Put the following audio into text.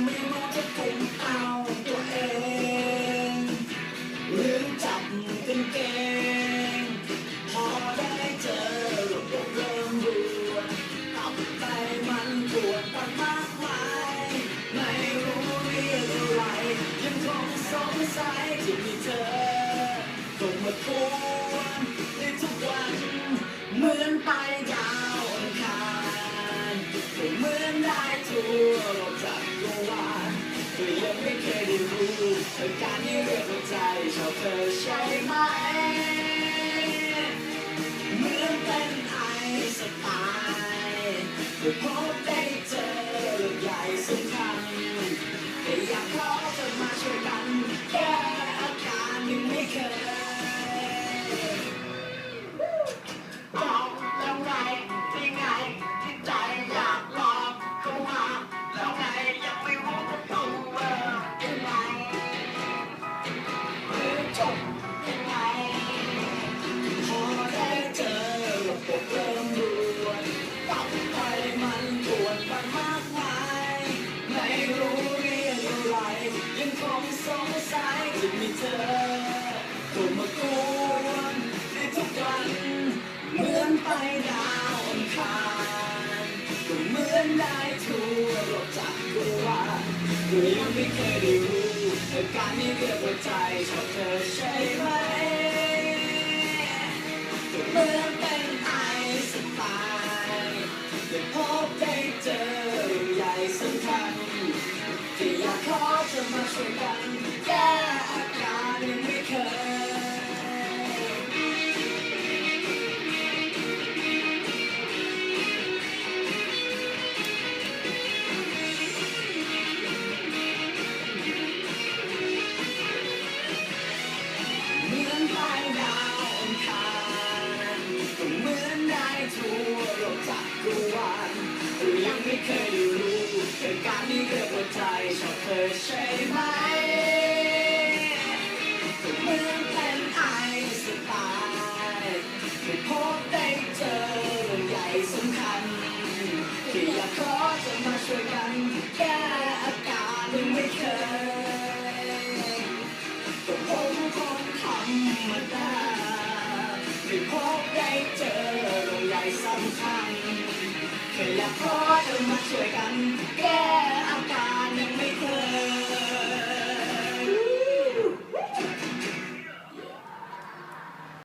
me my The พอไสงสัยจะมีเธอตัวมากวนในทุกวันเหมือนไปดาวอังคารก็เหมือนได้ทั่วโลกจักรวาลก็ยังไม่เคยได้รู้อาการนี้เรียกว่าใจชอบเธอใช่ไหมก็เหมือน ไม่เคยได้รู้เหตุการณ์นี้เกิดบนใจชอบเคยใช้ อขอเธอมาช่วยกันแก้